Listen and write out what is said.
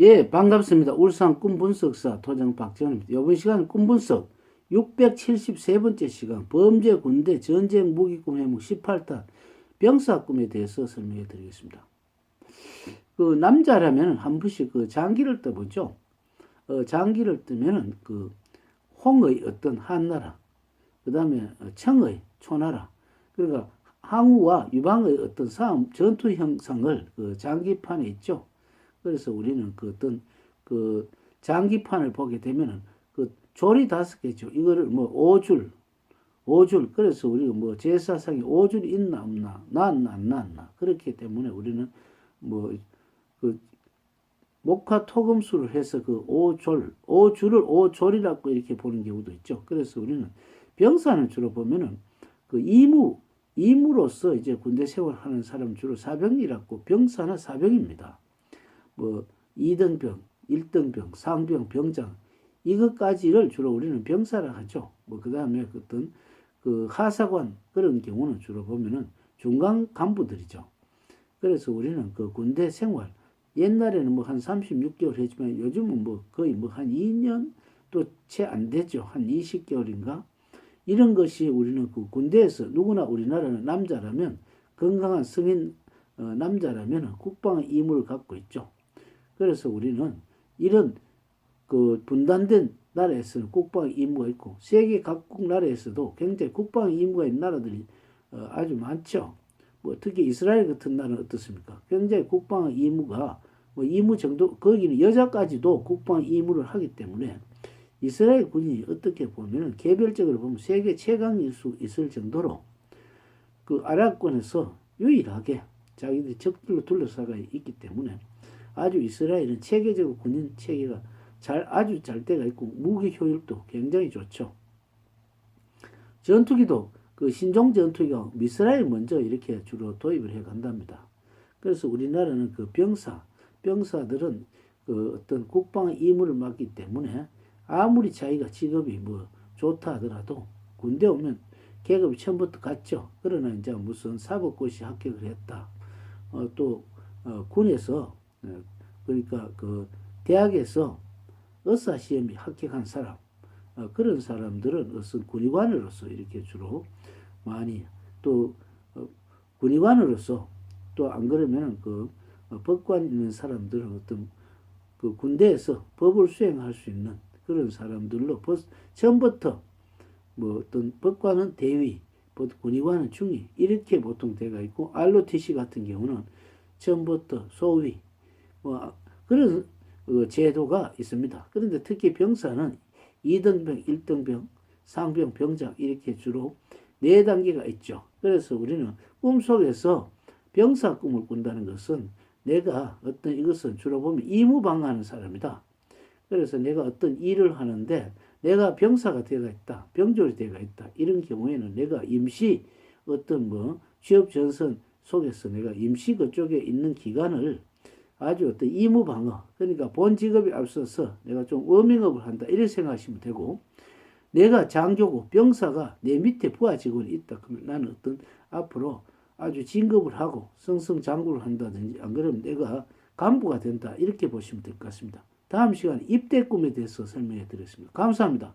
예, 반갑습니다. 울산 꿈분석사 도장 박지원입니다. 이번 시간은 꿈분석 673번째 시간 범죄 군대 전쟁 무기꿈 해목 18탄 병사 꿈에 대해서 설명해 드리겠습니다. 그 남자라면 한 번씩 그 장기를 떠보죠. 어, 장기를 뜨면은 그 홍의 어떤 한나라, 그 다음에 청의 초나라, 그러니까 항우와 유방의 어떤 싸움 전투 형상을 그 장기판에 있죠. 그래서 우리는 그 어떤 그 장기판을 보게 되면은 그 줄이 다섯 개죠. 이거를 뭐 오줄, 오줄. 그래서 우리가 뭐 제사상에 오줄이 있나 없나, 났나 안 났나. 그렇기 때문에 우리는 뭐 그 목화 토금수를 해서 그 오졸, 오줄을 오졸이라고 이렇게 보는 경우도 있죠. 그래서 우리는 병사는 주로 보면은 그 이무, 이무로서 이제 군대 생활하는 사람 주로 사병이라고 병사나 사병입니다. 뭐 2등병, 1등병, 상병, 병장 이것까지를 주로 우리는 병사라 하죠. 뭐 그다음에 어떤 그 하사관 그런 경우는 주로 보면은 중간 간부들이죠. 그래서 우리는 그 군대 생활 옛날에는 뭐 한 36개월 했지만 요즘은 뭐 거의 뭐 한 2년 또 채 안 되죠. 한 20개월인가? 이런 것이 우리는 그 군대에서 누구나 우리나라는 남자라면 건강한 성인 어, 남자라면 국방의 임무를 갖고 있죠. 그래서 우리는 이런 그 분단된 나라에서는 국방의 임무가 있고 세계 각국 나라에서도 굉장히 국방의 임무가 있는 나라들이 어, 아주 많죠. 뭐 특히 이스라엘 같은 나라는 어떻습니까? 굉장히 국방의 임무가 뭐 임무 정도 거기는 여자까지도 국방 임무를 하기 때문에 이스라엘 군이 어떻게 보면은 개별적으로 보면 세계 최강일 수 있을 정도로 그 아랍권에서 유일하게 자기들이 적들로 둘러싸가 있기 때문에 아주 이스라엘은 체계적으로 군인 체계가 잘 아주 잘 때가 있고 무기 효율도 굉장히 좋죠. 전투기도 그 신종 전투기가 이스라엘 먼저 이렇게 주로 도입을 해 간답니다. 그래서 우리나라는 그 병사 병사들은 그 어떤 국방의 임무를 맡기 때문에 아무리 자기가 직업이 뭐 좋다 하더라도 군대 오면 계급이 처음부터 같죠. 그러나 이제 무슨 사법고시 합격을 했다. 어, 또 어, 군에서 어, 그러니까 그 대학에서 의사 시험에 합격한 사람 어, 그런 사람들은 어떤 군의관으로서 이렇게 주로 많이 또 어, 군의관으로서 또 안 그러면 그 어, 법관 있는 사람들은 어떤 그 군대에서 법을 수행할 수 있는 그런 사람들로 벌 처음부터 뭐 어떤 법관은 대위, 군의관은 중위 이렇게 보통 돼가 있고 ROTC 같은 경우는 처음부터 소위 뭐 그런 어, 제도가 있습니다. 그런데 특히 병사는 2등병, 1등병, 상병, 병장 이렇게 주로 네 단계가 있죠. 그래서 우리는 꿈속에서 병사 꿈을 꾼다는 것은 내가 어떤 이것은 주로 보면 이무방하는 사람이다. 그래서 내가 어떤 일을 하는데 내가 병사가 되어 있다. 병졸이 되어 있다. 이런 경우에는 내가 임시 어떤 뭐 취업 전선 속에서 내가 임시 그쪽에 있는 기간을 아주 어떤 이무방어 그러니까 본 직업에 앞서서 내가 좀 워밍업을 한다 이렇게 생각하시면 되고 내가 장교고 병사가 내 밑에 부하 직원이 있다 그러면 나는 어떤 앞으로 아주 진급을 하고 승승장구를 한다든지 안 그러면 내가 간부가 된다 이렇게 보시면 될 것 같습니다. 다음 시간에 입대 꿈에 대해서 설명해 드리겠습니다. 감사합니다.